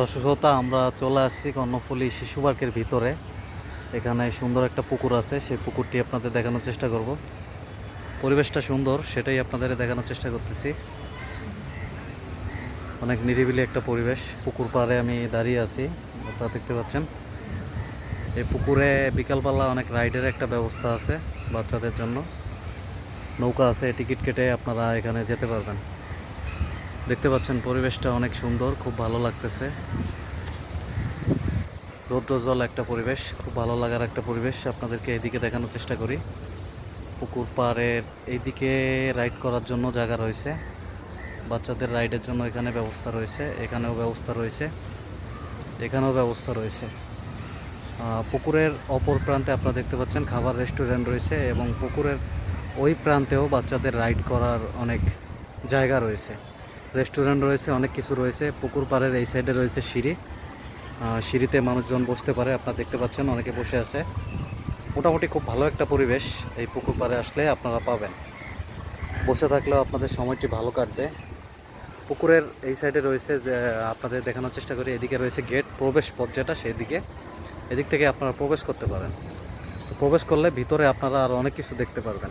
দর্শকতা আমরা চলে আসছি কর্ণফুলী শিশু পার্কের ভিতরে। এখানে সুন্দর একটা পুকুর আছে, সেই পুকুরটি আপনাদের দেখানোর চেষ্টা করব। পরিবেশটা সুন্দর, সেটাই আপনাদের দেখানোর চেষ্টা করতেছি। অনেক নিরিবিলি একটা পরিবেশ, পুকুর পাড়ে আমি দাঁড়িয়ে আছি, আপনারা দেখতে পাচ্ছেন। এই পুকুরে বিকালবেলা অনেক রাইডের একটা ব্যবস্থা আছে বাচ্চাদের জন্য। নৌকা আছে, টিকিট কেটে আপনারা এখানে যেতে পারবেন। দেখতে পাচ্ছেন পরিবেশটা অনেক সুন্দর, খুব ভালো লাগতেছে। রৌদ্রজল একটা পরিবেশ, খুব ভালো লাগার একটা পরিবেশ আপনাদেরকে এদিকে দেখানোর চেষ্টা করি। পুকুর পাড়ের এইদিকে রাইড করার জন্য জায়গা রয়েছে। বাচ্চাদের রাইডের জন্য এখানে ব্যবস্থা রয়েছে, এখানেও ব্যবস্থা রয়েছে, এখানেও ব্যবস্থা রয়েছে। পুকুরের অপর প্রান্তে আপনারা দেখতে পাচ্ছেন খাবার রেস্টুরেন্ট রয়েছে এবং পুকুরের ওই প্রান্তেও বাচ্চাদের রাইড করার অনেক জায়গা রয়েছে। রেস্টুরেন্ট রয়েছে, অনেক কিছু রয়েছে। পুকুর পাড়ের এই সাইডে রয়েছে সিঁড়ি। সিঁড়িতে মানুষজন বসতে পারে, আপনারা দেখতে পাচ্ছেন অনেকে বসে আছে। মোটামুটি খুব ভালো একটা পরিবেশ এই পুকুর পাড়ে আসলে আপনারা পাবেন। বসে থাকলেও আপনাদের সময়টি ভালো কাটবে। পুকুরের এই সাইডে রয়েছে, যে, আপনাদের দেখানোর চেষ্টা করি, এদিকে রয়েছে গেট, প্রবেশ পথ যেটা সেই দিকে এদিক থেকে আপনারা প্রবেশ করতে পারেন। তো প্রবেশ করলে ভিতরে আপনারা আরও অনেক কিছু দেখতে পারবেন।